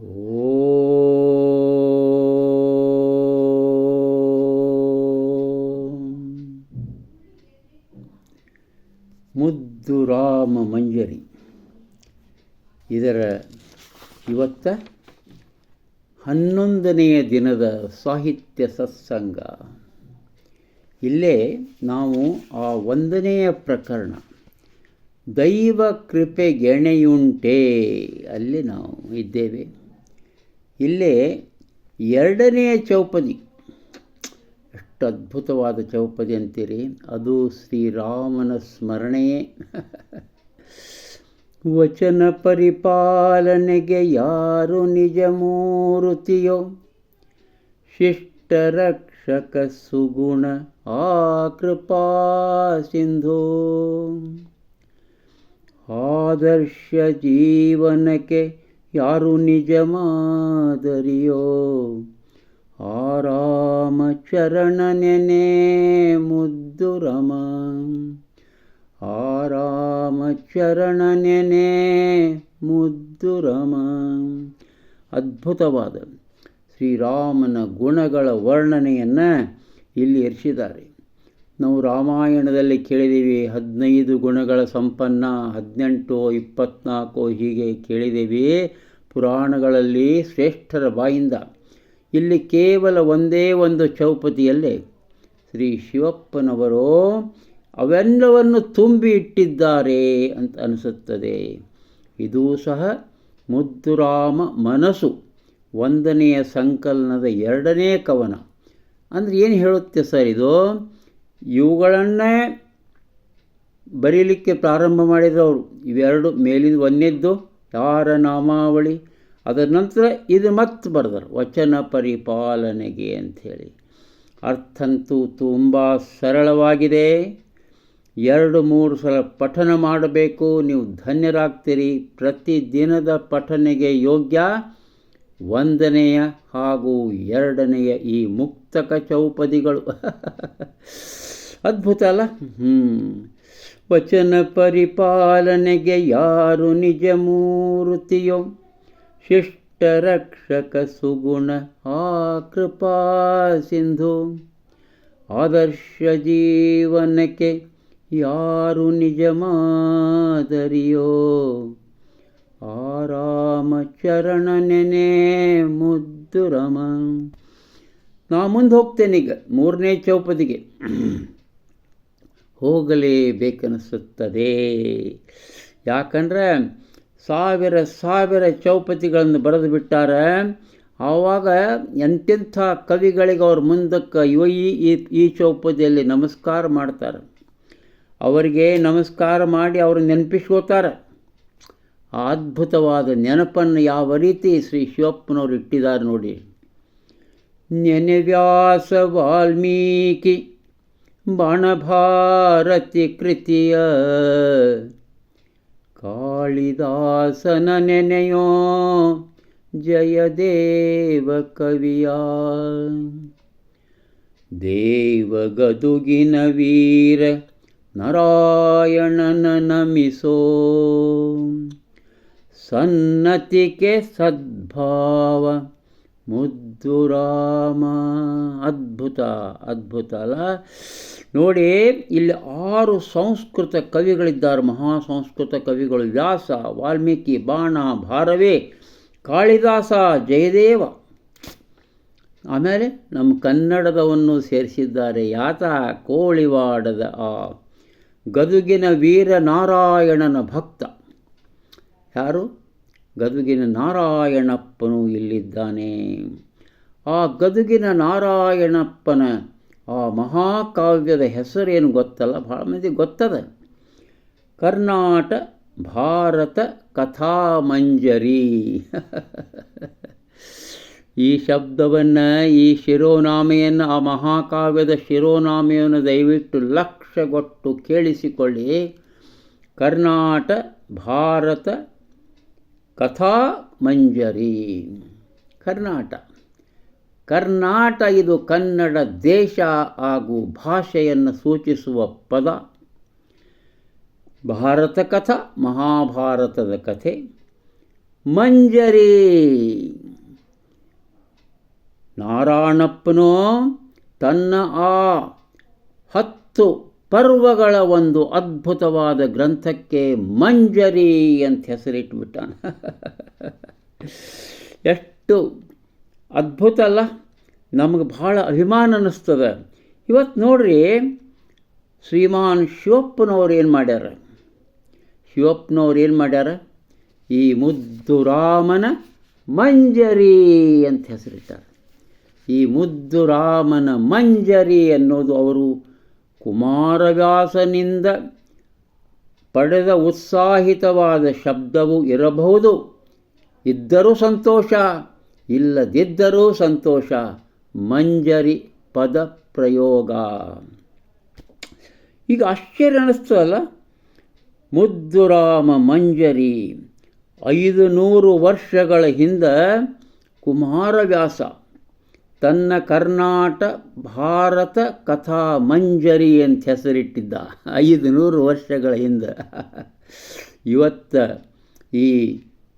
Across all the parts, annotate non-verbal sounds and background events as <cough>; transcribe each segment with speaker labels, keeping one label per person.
Speaker 1: ಮುದ್ದು ರಾಮ ಮಂಜರಿ ಇದರ ಇವತ್ತ ಹನ್ನೊಂದನೆಯ ದಿನದ ಸಾಹಿತ್ಯ ಸತ್ಸಂಗ. ಇಲ್ಲೇ ನಾವು ಆ ಒಂದನೆಯ ಪ್ರಕರಣ, ದೈವ ಕೃಪೆಗೆಣೆಯುಂಟೆ ಅಲ್ಲಿ ನಾವು ಇದ್ದೇವೆ. ಇಲ್ಲೇ ಎರಡನೆಯ ಚೌಪದಿ. ಎಷ್ಟು ಅದ್ಭುತವಾದ ಚೌಪದಿ ಅಂತೀರಿ. ಅದು ಶ್ರೀರಾಮನ ಸ್ಮರಣೆಯೇ ವಚನ ಪರಿಪಾಲನೆಗೆ ಯಾರು ನಿಜ ಮೂರುತಿಯೋ. ಶಿಷ್ಟರಕ್ಷಕ ಸುಗುಣ ಆ ಕೃಪಾ ಸಿಂಧು. ಆದರ್ಶ ಜೀವನಕ್ಕೆ ಯಾರು ನಿಜ ಮಾದರಿಯೋ? ಆರಾಮ ಚರಣ ನೆನೆ ಮುದ್ದು ರಮ. ಆರಾಮ ಚರಣ ನೆನೆ ಮುದ್ದು ರಮ. ಅದ್ಭುತವಾದ ಶ್ರೀರಾಮನ ಗುಣಗಳ ವರ್ಣನೆಯನ್ನು ಇಲ್ಲಿ ಇರಿಸಿದ್ದಾರೆ. ನಾವು ರಾಮಾಯಣದಲ್ಲಿ ಕೇಳಿದ್ದೀವಿ ಹದಿನೈದು ಗುಣಗಳ ಸಂಪನ್ನ, ಹದಿನೆಂಟು, ಇಪ್ಪತ್ನಾಲ್ಕು ಹೀಗೆ ಕೇಳಿದ್ದೀವಿ ಪುರಾಣಗಳಲ್ಲಿ ಶ್ರೇಷ್ಠರ ಬಾಯಿಂದ. ಇಲ್ಲಿ ಕೇವಲ ಒಂದೇ ಒಂದು ಚೌಪತಿಯಲ್ಲಿ ಶ್ರೀ ಶಿವಪ್ಪನವರು ಅವೆಲ್ಲವನ್ನು ತುಂಬಿ ಇಟ್ಟಿದ್ದಾರೆ ಅಂತ ಅನಿಸುತ್ತದೆ. ಇದೂ ಸಹ ಮುದ್ದುರಾಮ ಮನಸ್ಸು, ಒಂದನೆಯ ಸಂಕಲನದ ಎರಡನೇ ಕವನ. ಅಂದರೆ ಏನು ಹೇಳುತ್ತೆ ಸರ್ ಇದು? ಇವುಗಳನ್ನೇ ಬರೀಲಿಕ್ಕೆ ಪ್ರಾರಂಭ ಮಾಡಿದವರು ಇವೆರಡು ಮೇಲಿನ ಒಂದೇದ್ದು, ಯಾರ ನಾಮಾವಳಿ? ಅದರ ನಂತರ ಇದು ಮತ್ತೆ ಬರೆದರು, ವಚನ ಪರಿಪಾಲನೆಗೆ ಅಂಥೇಳಿ. ಅರ್ಥಂತೂ ತುಂಬ ಸರಳವಾಗಿದೆ. ಎರಡು ಮೂರು ಸಲ ಪಠನ ಮಾಡಬೇಕು, ನೀವು ಧನ್ಯರಾಗ್ತೀರಿ. ಪ್ರತಿದಿನದ ಪಠನೆಗೆ ಯೋಗ್ಯ. ಒಂದನೆಯ ಹಾಗೂ ಎರಡನೆಯ ಈ ಮುಕ್ತಕ ಚೌಪದಿಗಳು. ಅದ್ಭುತ ಅಲ್ಲ? ವಚನ ಪರಿಪಾಲನೆಗೆ ಯಾರು ನಿಜ ಮೂರ್ತಿಯೋ? ಶಿಷ್ಟರಕ್ಷಕ ಸುಗುಣ ಆ ಕೃಪಾ ಸಿಂಧು. ಆದರ್ಶ ಜೀವನಕ್ಕೆ ಯಾರು ನಿಜ ಮಾದರಿಯೋ? ಆರಾಮ ಚರಣ ನೆನೆ ಮುದ್ದು ರಮ. ನಾ ಮುಂದೆ ಹೋಗ್ತೇನೆ ಈಗ, ಮೂರನೇ ಚೌಪದಿಗೆ. <clears throat> ಹೋಗಲೇಬೇಕನಿಸುತ್ತದೆ ಯಾಕಂದರೆ ಸಾವಿರ ಸಾವಿರ ಚೌಪತಿಗಳನ್ನು ಬರೆದು ಬಿಟ್ಟಾರೆ. ಆವಾಗ ಎಂತೆಂಥ ಕವಿಗಳಿಗೆ ಅವ್ರ ಮುಂದಕ್ಕೆ ಇವ ಈ ಈ ಚೌಪದಿಯಲ್ಲಿ ನಮಸ್ಕಾರ ಮಾಡ್ತಾರೆ. ಅವರಿಗೆ ನಮಸ್ಕಾರ ಮಾಡಿ ಅವ್ರು ನೆನಪಿಸ್ಕೋತಾರೆ ಅದ್ಭುತವಾದ ನೆನಪನ್ನು ಯಾವ ರೀತಿ ಶ್ರೀ ಶಿವಪ್ಪನವರು ಇಟ್ಟಿದ್ದಾರೆ ನೋಡಿ ನೆನೆವ್ಯಾಸ ವಾಲ್ಮೀಕಿ ಬಾಣಭಾರತಿ ಕೃತಿಯ ಕಾಳಿದಾಸನ ನೆನೆಯೋ ಜಯದೇವ ಕವಿಯ ದೇವಗದುಗಿನ ವೀರ ನಾರಾಯಣನ ನಮಿಸೋ ಸನ್ನತಿಕೆ ಸದ್ಭಾವ. ಮುದ್ದು ರಾಮ. ಅದ್ಭುತ ಅದ್ಭುತ ಅಲ್ಲ. ನೋಡಿ, ಇಲ್ಲಿ ಆರು ಸಂಸ್ಕೃತ ಕವಿಗಳಿದ್ದಾರೆ. ಮಹಾ ಸಂಸ್ಕೃತ ಕವಿಗಳು ವ್ಯಾಸ, ವಾಲ್ಮೀಕಿ, ಬಾಣ, ಭಾರವೇ, ಕಾಳಿದಾಸ, ಜಯದೇವ. ಆಮೇಲೆ ನಮ್ಮ ಕನ್ನಡದವನ್ನು ಸೇರಿಸಿದ್ದಾರೆ. ಯಾತ, ಕೋಳಿವಾಡದ ಆ ಗದುಗಿನ ವೀರನಾರಾಯಣನ ಭಕ್ತ. ಯಾರು? ಗದುಗಿನ ನಾರಾಯಣಪ್ಪನು ಇಲ್ಲಿದ್ದಾನೆ. ಆ ಗದುಗಿನ ನಾರಾಯಣಪ್ಪನ ಆ ಮಹಾಕಾವ್ಯದ ಹೆಸರೇನು ಗೊತ್ತಲ್ಲ? ಭಾಳ ಮಂದಿ ಗೊತ್ತದ. ಕರ್ನಾಟ ಭಾರತ ಕಥಾಮಂಜರಿ. ಈ ಶಬ್ದವನ್ನು, ಈ ಶಿರೋನಾಮೆಯನ್ನು, ಆ ಮಹಾಕಾವ್ಯದ ಶಿರೋನಾಮೆಯನ್ನು ದಯವಿಟ್ಟು ಲಕ್ಷಗೊಟ್ಟು ಕೇಳಿಸಿಕೊಳ್ಳಿ. ಕರ್ನಾಟ ಭಾರತ ಕಥಾ ಮಂಜರಿ, ಕರ್ನಾಟ. ಕರ್ನಾಟ ಇದು ಕನ್ನಡ ದೇಶ ಹಾಗೂ ಭಾಷೆಯನ್ನು ಸೂಚಿಸುವ ಪದ. ಭಾರತ ಕಥ, ಮಹಾಭಾರತದ ಕಥೆ. ಮಂಜರಿ. ನಾರಾಯಣಪ್ಪನೋ ತನ್ನ ಆ ಹತ್ತು ಪರ್ವಗಳ ಒಂದು ಅದ್ಭುತವಾದ ಗ್ರಂಥಕ್ಕೆ ಮಂಜರಿ ಅಂತ ಹೆಸರಿಟ್ಬಿಟ್ಟಾನ. <laughs> ಎಷ್ಟು ಅದ್ಭುತ ಅಲ್ಲ. ನಮಗೆ ಭಾಳ ಅಭಿಮಾನ ಅನ್ನಿಸ್ತದೆ. ಇವತ್ತು ನೋಡ್ರಿ, ಶ್ರೀಮಾನ್ ಶಿವಪ್ಪನವ್ರು ಏನು ಮಾಡ್ಯಾರ? ಶಿವಪ್ಪನವ್ರು ಏನು ಮಾಡ್ಯಾರ? ಈ ಮುದ್ದು ರಾಮನ ಮಂಜರಿ ಅಂತ ಹೆಸರಿಟ್ಟಾರೆ. ಈ ಮುದ್ದು ರಾಮನ ಮಂಜರಿ ಅನ್ನೋದು ಅವರು ಕುಮಾರವ್ಯಾಸನಿಂದ ಪಡೆದ ಉತ್ಸಾಹಿತವಾದ ಶಬ್ದವು ಇರಬಹುದು. ಇದ್ದರೂ ಸಂತೋಷ, ಇಲ್ಲದಿದ್ದರೂ ಸಂತೋಷ. ಮಂಜರಿ ಪದ ಪ್ರಯೋಗ. ಈಗ ಆಶ್ಚರ್ಯ ಅನ್ನಿಸ್ತಲ್ಲ ಮುದ್ದುರಾಮ ಮಂಜರಿ ಐದು ನೂರು ವರ್ಷಗಳ ಹಿಂದೆ ಕುಮಾರವ್ಯಾಸ ತನ್ನ ಕರ್ನಾಟ ಭಾರತ ಕಥಾ ಮಂಜರಿ ಅಂತ ಹೆಸರಿಟ್ಟಿದ್ದ. ಐದು ನೂರು ವರ್ಷಗಳ ಹಿಂದೆ. ಇವತ್ತು ಈ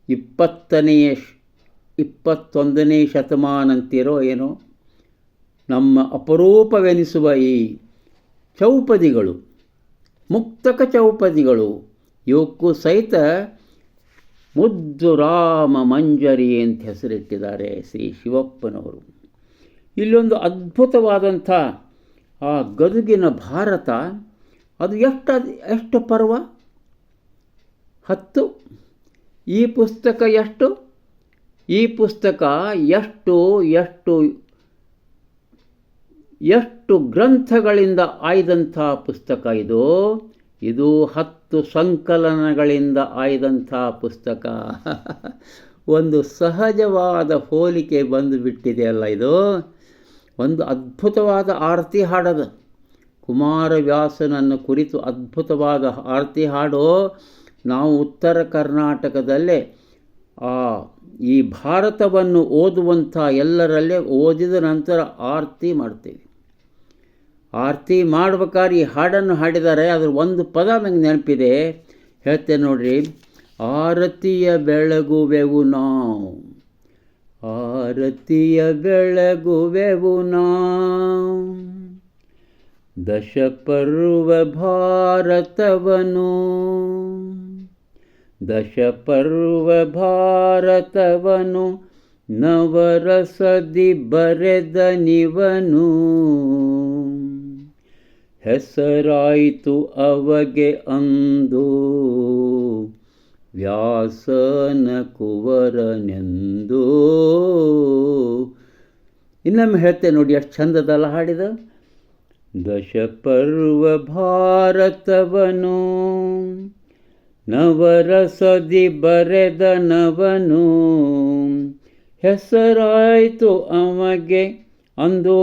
Speaker 1: ಇಪ್ಪತ್ತನೆಯ ಇಪ್ಪತ್ತೊಂದನೇ ಶತಮಾನ ಅಂತಿರೋ ಏನೋ ನಮ್ಮ ಅಪರೂಪವೆನಿಸುವ ಈ ಚೌಪದಿಗಳು, ಮುಕ್ತಕ ಚೌಪದಿಗಳು, ಇವಕ್ಕೂ ಸಹಿತ ಮುದ್ದು ರಾಮ ಮಂಜರಿ ಅಂತ ಹೆಸರಿಟ್ಟಿದ್ದಾರೆ ಶ್ರೀ ಶಿವಪ್ಪನವರು. ಇಲ್ಲೊಂದು ಅದ್ಭುತವಾದಂಥ ಆ ಗದುಗಿನ ಭಾರತ, ಅದು ಎಷ್ಟು ಎಷ್ಟು ಪರ್ವ? ಹತ್ತು. ಈ ಪುಸ್ತಕ ಎಷ್ಟು? ಈ ಪುಸ್ತಕ ಎಷ್ಟು ಎಷ್ಟು ಎಷ್ಟು ಗ್ರಂಥಗಳಿಂದ ಆಯ್ದಂಥ ಪುಸ್ತಕ ಇದು. ಇದು ಹತ್ತು ಸಂಕಲನಗಳಿಂದ ಆಯ್ದಂಥ ಪುಸ್ತಕ. <laughs> ಒಂದು ಸಹಜವಾದ ಹೋಲಿಕೆ ಬಂದುಬಿಟ್ಟಿದೆಯಲ್ಲ ಇದು. ಒಂದು ಅದ್ಭುತವಾದ ಆರತಿ ಹಾಡದ. ಕುಮಾರವ್ಯಾಸನನ್ನು ಕುರಿತು ಅದ್ಭುತವಾದ ಆರತಿ ಹಾಡು ನಾವು ಉತ್ತರ ಕರ್ನಾಟಕದಲ್ಲೇ ಆ ಈ ಭಾರತವನ್ನು ಓದುವಂಥ ಎಲ್ಲರಲ್ಲೇ ಓದಿದ ನಂತರ ಆರತಿ ಮಾಡ್ತೀವಿ. ಆರತಿ ಮಾಡ್ಬೇಕಾದ್ರೆ ಈ ಹಾಡನ್ನು ಹಾಡಿದರೆ ಅದ್ರ ಒಂದು ಪದ ನನಗೆ ನೆನಪಿದೆ. ಹೇಳ್ತೇನೆ ನೋಡ್ರಿ, ಆರತಿಯ ಬೆಳಗುವೆವು ನಾವು ಆರತಿಯ ಬೆಳಗುವೆವು ನಾವು. ದಶಪರ್ವ ಭಾರತವನು. ದಶಪರ್ವ ಭಾರತವನು. ನವರಸದಿ ಬರೆದ ನಿವನು ಹೆಸರಾಯಿತು ಅವಗೆ ಅಂದು. ವ್ಯಾಸನ ಕುವರನೆಂದು ಇನ್ನೊಮ್ಮೆ ಹೇಳ್ತೇನೆ ನೋಡಿ ಎಷ್ಟು ಚಂದದಲ್ಲ ಹಾಡಿದ. ದಶಪರ್ವ ಭಾರತವನು, ನವರಸದಿ ಬರೆದ ನವನು ಹೆಸರಾಯಿತು ಅಮಗೆ ಅಂದು,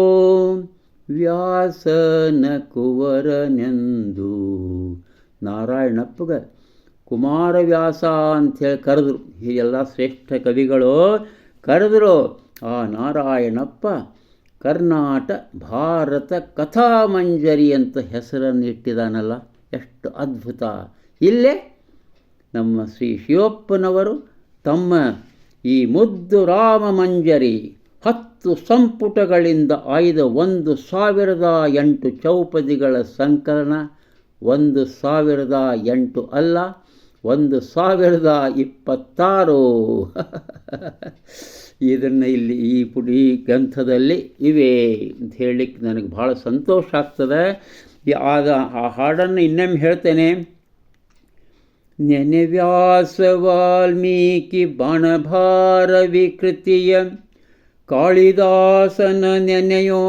Speaker 1: ವ್ಯಾಸನ ಕುವರನೆಂದು ನಾರಾಯಣಪ್ಪಗ ಕುಮಾರವ್ಯಾಸ ಅಂಥೇಳಿ ಕರೆದ್ರು. ಹೀಗೆಲ್ಲ ಶ್ರೇಷ್ಠ ಕವಿಗಳು ಕರೆದ್ರು, ಆ ನಾರಾಯಣಪ್ಪ, ಕರ್ನಾಟ ಭಾರತ ಕಥಾಮಂಜರಿ ಅಂತ ಹೆಸರನ್ನು ಇಟ್ಟಿದಾನಲ್ಲ. ಎಷ್ಟು ಅದ್ಭುತ. ಇಲ್ಲೇ ನಮ್ಮ ಶ್ರೀ ಶಿವಪ್ಪನವರು ತಮ್ಮ ಈ ಮುದ್ದು ರಾಮ ಮಂಜರಿ ಹತ್ತು ಸಂಪುಟಗಳಿಂದ ಆಯ್ದ ಒಂದು ಸಾವಿರದ ಎಂಟು ಚೌಪದಿಗಳ ಸಂಕಲನ, ಒಂದು ಸಾವಿರದ ಎಂಟು ಅಲ್ಲ ಒಂದು ಸಾವಿರದ ಇಪ್ಪತ್ತಾರು. <laughs> ಇದನ್ನು ಇಲ್ಲಿ ಈ ಪುಡಿ ಗ್ರಂಥದಲ್ಲಿ ಇವೆ ಅಂತ ಹೇಳಲಿಕ್ಕೆ ನನಗೆ ಭಾಳ ಸಂತೋಷ ಆಗ್ತದೆ. ಆದ ಆ ಹಾಡನ್ನು ಇನ್ನೊಮ್ಮೆ ಹೇಳ್ತೇನೆ. ನೆನೆವ್ಯಾಸ ವಾಲ್ಮೀಕಿ ಬಾಣಭಾರ ವಿಕೃತಿಯ ಕಾಳಿದಾಸನ ನೆನೆಯೋ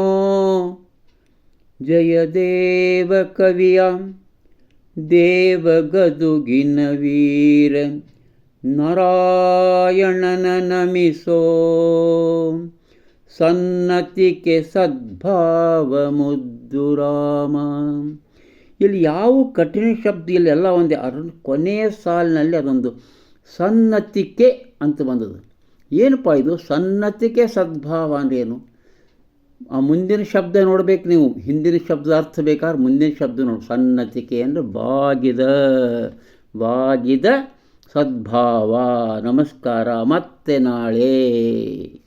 Speaker 1: ಜಯದೇವ ಕವಿಯ ದೇವಗದುಗಿನ ವೀರ, ನಾರಾಯಣನ ನಮಿಸೋ. ಸನ್ನತಿಕೆ ಸದ್ಭಾವ ಮುದ್ದು ರಾಮ. ಇಲ್ಲಿ ಯಾವ ಕಠಿಣ ಶಬ್ದ ಇಲ್ಲೆಲ್ಲ ಒಂದೇ. ಅರ್ ಕೊನೆಯ ಸಾಲಿನಲ್ಲಿ ಅದೊಂದು ಸನ್ನತಿಕೆ ಅಂತ ಬಂದದ್ದು. ಏನಪ್ಪ ಇದು? ಸನ್ನತಿಕೆ ಸದ್ಭಾವ ಅಂದ್ರೇನು ಮುಂದಿನ ಶಬ್ದ ನೋಡ್ಬೇಕು ನೀವು. ಹಿಂದಿನ ಶಬ್ದ ಅರ್ಥ ಬೇಕಾದ್ರೆ ಮುಂದಿನ ಶಬ್ದ ನೋಡಿ. ಸನ್ನತಿಕೆ ಅಂದರೆ ಬಾಗಿದ ಬಾಗಿದ ಸದ್ಭಾವ. ನಮಸ್ಕಾರ. ಮತ್ತೆ ನಾಳೆ.